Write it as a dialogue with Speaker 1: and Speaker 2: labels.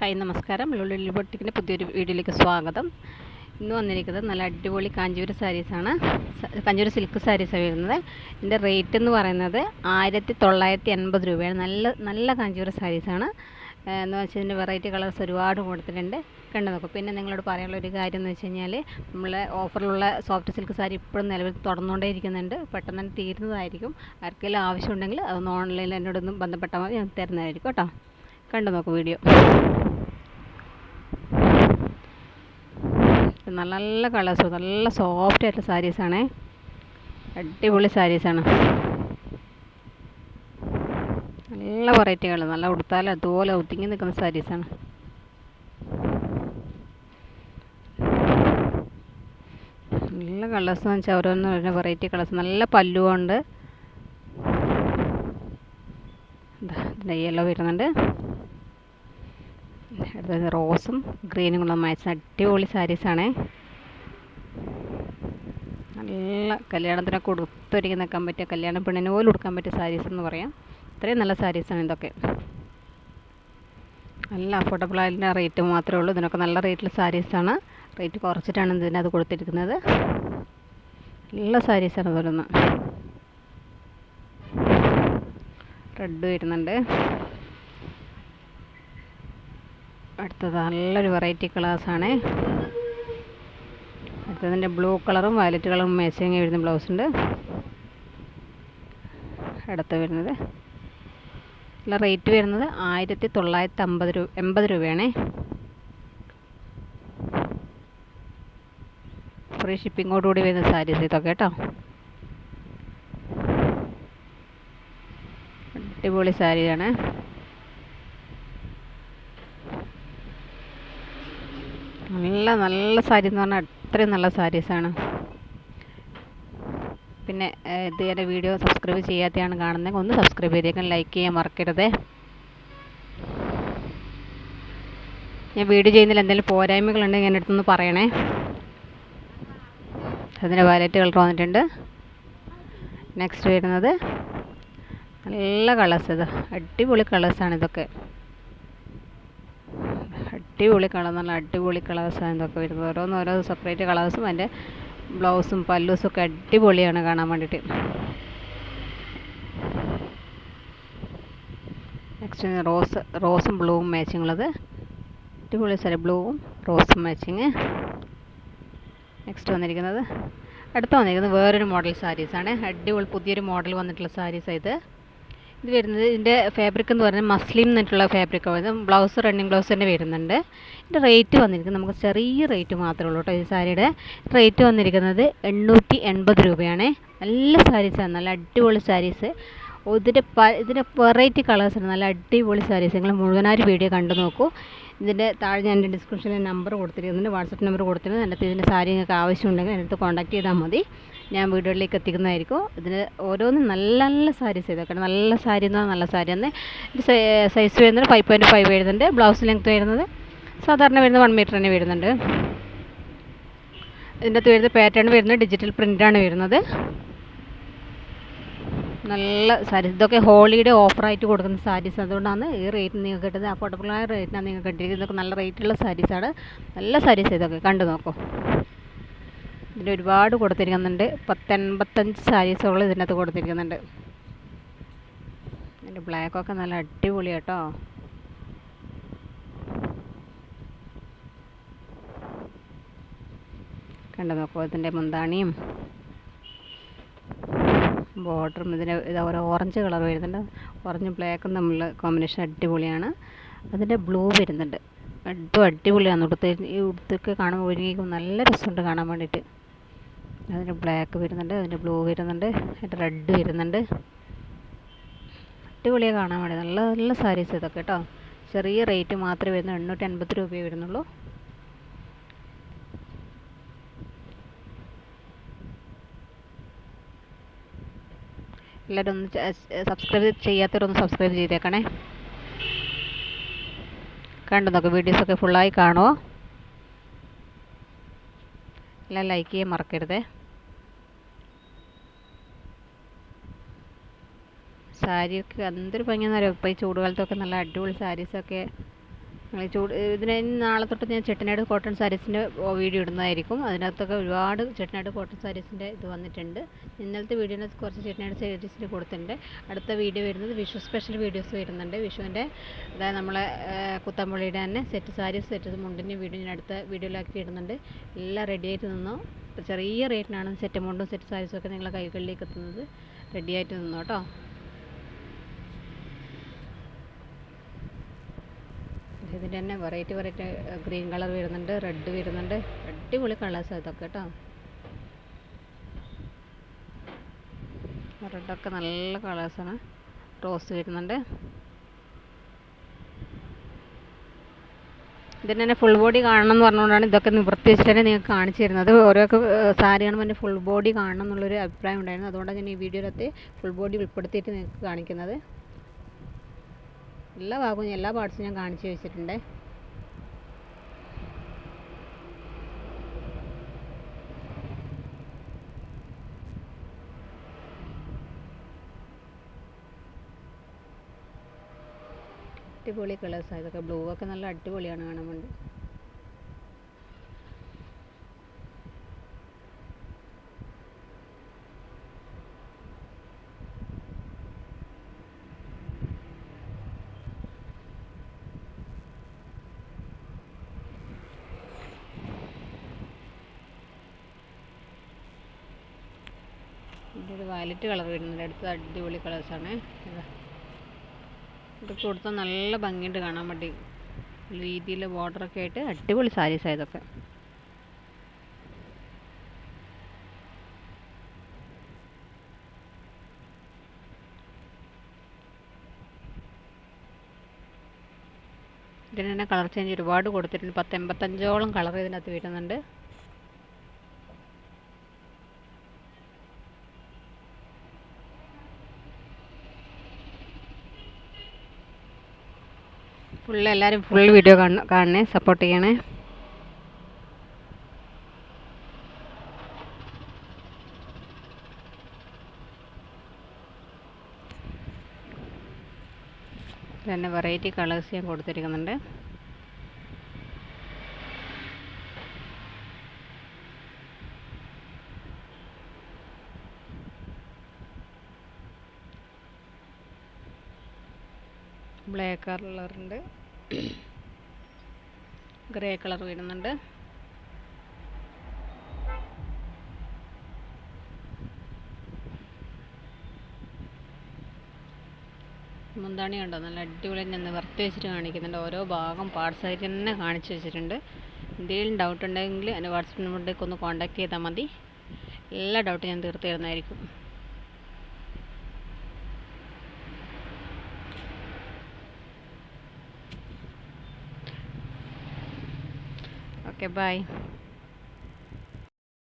Speaker 1: Hi നമസ്കാരം. ലുള്ളി ബൊട്ടിക്കിന്റെ പുതിയൊരു വീഡിയോയിലേക്ക് സ്വാഗതം. ഇന്ന് വന്നിരിക്കുന്നത് നല്ല അടിപൊളി കാഞ്ചീപുരം സാരീസാണ് കാഞ്ചീപുരം സിൽക്ക് സാരീസാണ് വരുന്നത്. ഇതിന്റെ റേറ്റ് എന്ന് പറയുന്നത് ആയിരത്തി തൊള്ളായിരത്തി എൺപത് രൂപയാണ്. നല്ല നല്ല കാഞ്ചീപുരം സാരീസാണ് എന്ന് വെച്ചാൽ ഇതിന്റെ വെറൈറ്റി കളേഴ്സ് ഒരുപാട് കൊടുത്തിട്ടുണ്ട്. കണ്ടു നോക്കും. പിന്നെ നിങ്ങളോട് പറയാനുള്ള ഒരു കാര്യം എന്ന് വെച്ച് കഴിഞ്ഞാൽ നമ്മൾ ഓഫറിലുള്ള സോഫ്റ്റ് സിൽക്ക് സാരി ഇപ്പോഴും നിലവിൽ തുടർന്നുകൊണ്ടേ ഇരിക്കുന്നുണ്ട്. പെട്ടെന്ന് തന്നെ തീരുന്നതായിരിക്കും. ആർക്കെങ്കിലും ആവശ്യമുണ്ടെങ്കിൽ അതൊന്ന് ഓൺലൈനിൽ എന്നോടൊന്നും ബന്ധപ്പെട്ടാൽ മതി. ഞാൻ തരുന്നതായിരിക്കും കേട്ടോ. കണ്ടു നോക്കും വീഡിയോ. നല്ല നല്ല കളേഴ്സ് നല്ല സോഫ്റ്റ് ആയിട്ടുള്ള സാരീസാണേ അടിപൊളി സാരീസാണ് നല്ല വെറൈറ്റികൾ നല്ല ഉടുത്താൽ അതുപോലെ ഒതുങ്ങി നിൽക്കുന്ന സാരീസാണ് നല്ല കളേഴ്സ് എന്ന് വെച്ചാൽ ഓരോന്ന് പറഞ്ഞ വെറൈറ്റി കളേഴ്സ് നല്ല ഇതിന്റെ യെല്ലോ വരുന്നുണ്ട്. അടുത്തത് റോസും ഗ്രീനും കൂടെ മാച്ച് അടിപൊളി സാരീസാണേ നല്ല കല്യാണത്തിനൊക്കെ ഉടുത്തൊരുക്കി നിൽക്കാൻ പറ്റിയ കല്യാണ പെണ്ണിന് പോലും ഉടുക്കാൻ പറ്റിയ സാരീസ് എന്ന് പറയാം. ഇത്രയും നല്ല സാരീസാണ് ഇതൊക്കെ. നല്ല അഫോർഡബിൾ ആയിട്ടുള്ള റേറ്റ് മാത്രമേ ഉള്ളൂ. ഇതിനൊക്കെ നല്ല റേറ്റിൽ സാരീസാണ് റേറ്റ് കുറച്ചിട്ടാണ് ഇതിനകത്ത് കൊടുത്തിരിക്കുന്നത്. നല്ല സാരീസാണ് വരുന്നത് റെഡ് വരുന്നുണ്ട്. അടുത്തത് നല്ലൊരു വെറൈറ്റി കളേഴ്സാണ് അടുത്തതിന്റെ ബ്ലൂ കളറും വയലറ്റ് കളറും മാച്ചിങ് വരുന്ന ബ്ലൗസ് ഉണ്ട്. അടുത്ത് വരുന്നത്. നല്ല റേറ്റ് വരുന്നത് ആയിരത്തി തൊള്ളായിരത്തി അമ്പത് രൂപ എൺപത് രൂപയാണേ ഫ്രീ ഷിപ്പിങ്ങോടുകൂടി വരുന്ന സാരീസ് ഇതൊക്കെ കേട്ടോ. അടിപൊളി സാരിയാണ് നല്ല നല്ല സാരി എന്ന് പറഞ്ഞാൽ അത്രയും നല്ല സാരീസാണ് പിന്നെ ഇതുവരെ വീഡിയോ സബ്സ്ക്രൈബ് ചെയ്യാത്തതാണ് കാണുന്നത് ഒന്ന് സബ്സ്ക്രൈബ് ചെയ്തേക്കാൻ ലൈക്ക് ചെയ്യാൻ മറക്കരുത്. ഞാൻ വീഡിയോ ചെയ്യുന്നതിൽ എന്തെങ്കിലും പോരായ്മകളുണ്ടെങ്കിൽ എന്റെ അടുത്തൊന്ന് പറയണേ. അതിന്റെ വയലറ്റ് കളർ വന്നിട്ടുണ്ട്. നെക്സ്റ്റ് വരുന്നത് നല്ല കളേഴ്സ് ഇത്. അടിപൊളി കളേഴ്സാണ് ഇതൊക്കെ. അടിപൊളി കളർ നല്ല അടിപൊളി കളേഴ്സാണ് ഇതൊക്കെ വരുന്നത്. ഓരോന്ന് ഓരോ സെപ്പറേറ്റ് കളേഴ്സും അതിന്റെ ബ്ലൗസും പല്ലൂസും ഒക്കെ അടിപൊളിയാണ് കാണാൻ വേണ്ടിയിട്ട് നെക്സ്റ്റ് റോസ് റോസും ബ്ലൂവും മാച്ചിങ് ഉള്ളത്. അടിപൊളി സാരി ബ്ലൂവും റോസും മാച്ചിങ് നെക്സ്റ്റ് വന്നിരിക്കുന്നത് അടുത്ത വന്നിരിക്കുന്നത് വേറൊരു മോഡൽ സാരീസാണ് അടിപൊളി പുതിയൊരു മോഡൽ വന്നിട്ടുള്ള സാരീസാണ് ഇത്. ഇത് വരുന്നത് ഇതിന്റെ ഫാബ്രിക് എന്ന് പറഞ്ഞാൽ മസ്ലിം എന്നിട്ടുള്ള ഫാബ്രിക് ബ്ലൗസ് റണ്ണിങ് ബ്ലൗസ് തന്നെ വരുന്നുണ്ട്. ഇതിന്റെ റേറ്റ് വന്നിരിക്കുന്നത് നമുക്ക് ചെറിയ റേറ്റ് മാത്രമേ ഉള്ളൂ കേട്ടോ ഈ സാരിയുടെ. റേറ്റ് വന്നിരിക്കുന്നത് എണ്ണൂറ്റി എൺപത് രൂപയാണ്. നല്ല സാരീസാണ് നല്ല അടിപൊളി സാരീസ് ഇതിന്റെ ഇതിന്റെ വെറൈറ്റി കളേഴ്സാണ് നല്ല അടിപൊളി സാരീസ് നിങ്ങൾ മുഴുവനായിട്ട് വീഡിയോ കണ്ടു നോക്കൂ. ഇതിന്റെ താഴെ ഞാൻ എന്റെ ഡിസ്ക്രിപ്ഷനിൽ നമ്പർ കൊടുത്തിരിക്കുന്നുണ്ട് വാട്സപ്പ് നമ്പർ കൊടുത്തിരുന്നു എന്റെ ഇതിന്റെ സാരി നിങ്ങൾക്ക് ആവശ്യമുണ്ടെങ്കിൽ എന്റെ അടുത്ത് കോൺടാക്ട് ചെയ്താൽ മതി. ഞാൻ വീടുകളിലേക്ക് എത്തിക്കുന്നതായിരിക്കും. ഇതിന് ഓരോന്നും നല്ല നല്ല സാരീസ് ചെയ്തേക്കണം നല്ല സാരി എന്ന് നല്ല സാരി ഇത് സൈസ് വരുന്നത് ഫൈവ് പോയിന്റ് ഫൈവ് വരുന്നുണ്ട്. ബ്ലൗസ് ലെങ്ത്ത് വരുന്നത് സാധാരണ വരുന്നത് വൺ മീറ്റർ തന്നെ വരുന്നുണ്ട്. ഇതിന്റെ അകത്ത് വരുന്ന പാറ്റേൺ വരുന്നത് ഡിജിറ്റൽ പ്രിന്റാണ് വരുന്നത്. നല്ല സാരീസ് ഇതൊക്കെ ഹോളിയുടെ ഓഫറായിട്ട് കൊടുക്കുന്ന സാരീസ്. അതുകൊണ്ടാണ് ഈ റേറ്റ് നിങ്ങൾക്ക് കിട്ടുന്നത്. അഫോർഡബിളായ റേറ്റിനാണ് നിങ്ങൾക്ക് കിട്ടിയിരിക്കുന്നത് ഇതൊക്കെ നല്ല റേറ്റുള്ള സാരീസാണ് നല്ല സാരീസ് ഇതൊക്കെ. കണ്ടു നോക്കൂ. ഇതിൽ ഒരുപാട് കൊടുത്തിരിക്കുന്നുണ്ട്. പത്തെൺപത്തഞ്ച് സാരീസുകൾ ഇതിനകത്ത് കൊടുത്തിരിക്കുന്നുണ്ട്. ഇതിന്റെ ബ്ലാക്കൊക്കെ നല്ല അടിപൊളി കേട്ടോ. കണ്ടു നോക്കൂ. ഇതിന്റെ മുന്താണിയും ബോർഡറും ഇതിന് ഇത് ഓരോ ഓറഞ്ച് കളർ വരുന്നുണ്ട്. ഓറഞ്ചും ബ്ലാക്കും തമ്മിലുള്ള കോമ്പിനേഷൻ അടിപൊളിയാണ്. അതിന്റെ ബ്ലൂ വരുന്നുണ്ട്. അതും അടിപൊളിയാണ് ഉടുത്ത് ഈ ഉടുത്തൊക്കെ കാണുമ്പോൾ ഒരുങ്ങി നല്ല രസമുണ്ട് കാണാൻ വേണ്ടിയിട്ട്. അതിന് ബ്ലാക്ക് വരുന്നുണ്ട് അതിന് ബ്ലൂ വരുന്നുണ്ട് അതിന്റെ റെഡ് വരുന്നുണ്ട്. അടിപൊളിയാണ് കാണാൻ വേണ്ടി. നല്ല നല്ല സാരീസ് ഇതൊക്കെ കേട്ടോ. ചെറിയ റേറ്റ് മാത്രമേ വരുന്നു എണ്ണൂറ്റി അൻപത് രൂപയേ വരുന്നുള്ളൂ. എല്ലാവരും ഒന്ന് സബ്സ്ക്രൈബ് ചെയ്യാത്തവരൊന്ന് സബ്സ്ക്രൈബ് ചെയ്തേക്കണേ. കണ്ടു നോക്കാം വീഡിയോസൊക്കെ ഫുള്ളായി കാണുമോ എല്ലാം ലൈക്ക് ചെയ്യാൻ മറക്കരുതേ. സാരിയൊക്കെ എന്തൊരു ഭംഗിയാണെന്നറിയോ ഇപ്പോൾ ഈ ചൂടുകാലത്തൊക്കെ നല്ല അടിപൊളി സാരീസൊക്കെ ചൂട് ഇതിന് നാളെ തൊട്ട് ഞാൻ ചെട്ടനാട് കോട്ടൺ സാരീസിന്റെ വീഡിയോ ഇടുന്നതായിരിക്കും. അതിനകത്തൊക്കെ ഒരുപാട് ചെട്ടനാട് കോട്ടൺ സാരീസിന്റെ ഇത് വന്നിട്ടുണ്ട്. ഇന്നലത്തെ വീഡിയോയിൽ കുറച്ച് ചെട്ടനാട് സാരീസിന്റെ കൊടുത്തിട്ടുണ്ട്. അടുത്ത വീഡിയോ വരുന്നത് വിഷു സ്പെഷ്യൽ വീഡിയോസ് വരുന്നുണ്ട്. വിഷുവിന്റെ അതായത് നമ്മളെ കുത്തമ്പള്ളിയുടെ തന്നെ സെറ്റ് സാരീസ് സെറ്റ് മുണ്ടിന്റെ വീഡിയോ ഞാൻ അടുത്ത വീഡിയോയിലാക്കി ഇടുന്നുണ്ട്. എല്ലാം റെഡി ആയിട്ട് നിന്നോ? ചെറിയ റേറ്റിനാണ് സെറ്റ് മുണ്ടും സെറ്റ് സാരീസും ഒക്കെ നിങ്ങളെ കൈകളിലേക്ക് എത്തുന്നത്. റെഡി ആയിട്ട് നിന്നോ കേട്ടോ ഇതിന്റെ തന്നെ വെറൈറ്റി വെറൈറ്റി ഗ്രീൻ കളർ വരുന്നുണ്ട് റെഡ് വരുന്നുണ്ട്. അടിപൊളി കളേഴ്സ് ഇതൊക്കെ കേട്ടോ. റെഡൊക്കെ നല്ല കളേഴ്സാണ് റോസ് വരുന്നുണ്ട്. ഇതിന് തന്നെ ഫുൾ ബോഡി കാണണം എന്ന് പറഞ്ഞുകൊണ്ടാണ് ഇതൊക്കെ നിവൃത്തി തന്നെ നിങ്ങൾക്ക് കാണിച്ചു തരുന്നത്. ഓരോ സാരി കാണുമ്പോൾ തന്നെ ഫുൾ ബോഡി കാണണം എന്നുള്ളൊരു അഭിപ്രായം ഉണ്ടായിരുന്നു. അതുകൊണ്ടാണ് ഞാൻ ഈ വീഡിയോയിലത്തെ ഫുൾ ബോഡി ഉൾപ്പെടുത്തിയിട്ട് നിങ്ങൾക്ക് കാണിക്കുന്നത്. എല്ലാ ഭാഗവും എല്ലാ പാർട്സും ഞാൻ കാണിച്ചു വെച്ചിട്ടുണ്ട്. അടിപൊളി കളേഴ്സാണ് ഇതൊക്കെ ബ്ലൂ ഒക്കെ നല്ല അടിപൊളിയാണ് കാണാൻ വേണ്ടി. ഇതിന്റെ ഒരു വയലറ്റ് കളർ വരുന്നുണ്ട്. അടുത്ത അടിപൊളി കളേഴ്സാണ് ഇതാ ഇതൊക്കെ കൊടുത്താൽ നല്ല ഭംഗിയുണ്ട് കാണാൻ വേണ്ടി. രീതിയിൽ ബോർഡറൊക്കെ ആയിട്ട് അടിപൊളി സാരീസാണ് ഇതൊക്കെ. ഇതിന് തന്നെ കളർ ചേഞ്ച് ഒരുപാട് കൊടുത്തിട്ടുണ്ട്. പത്ത് എൺപത്തഞ്ചോളം കളർ ഇതിനകത്ത് വരുന്നുണ്ട്. ഫുൾ എല്ലാവരും ഫുൾ വീഡിയോ കാണ കാണണേ സപ്പോർട്ട് ചെയ്യണേ. തന്നെ വെറൈറ്റി കളേഴ്സ് ഞാൻ കൊടുത്തിരിക്കുന്നുണ്ട്. ബ്ലാക്ക് കളറുണ്ട് ഗ്രേ കളർ വരുന്നുണ്ട് മുന്താണി കണ്ടോ? നല്ല അടിപൊളി ഞാൻ നിവർത്തി വെച്ചിട്ട് കാണിക്കുന്നുണ്ട്. ഓരോ ഭാഗം പാർട്സ് ആയിട്ട് തന്നെ കാണിച്ചു വെച്ചിട്ടുണ്ട്. എന്തെങ്കിലും ഡൗട്ട് ഉണ്ടെങ്കിൽ എന്റെ വാട്സപ്പ് നമ്പറിലേക്ക് ഒന്ന് കോൺടാക്ട് ചെയ്താൽ മതി. എല്ലാ ഡൗട്ടും ഞാൻ തീർത്ത് തരുന്നതായിരിക്കും. Okay, bye.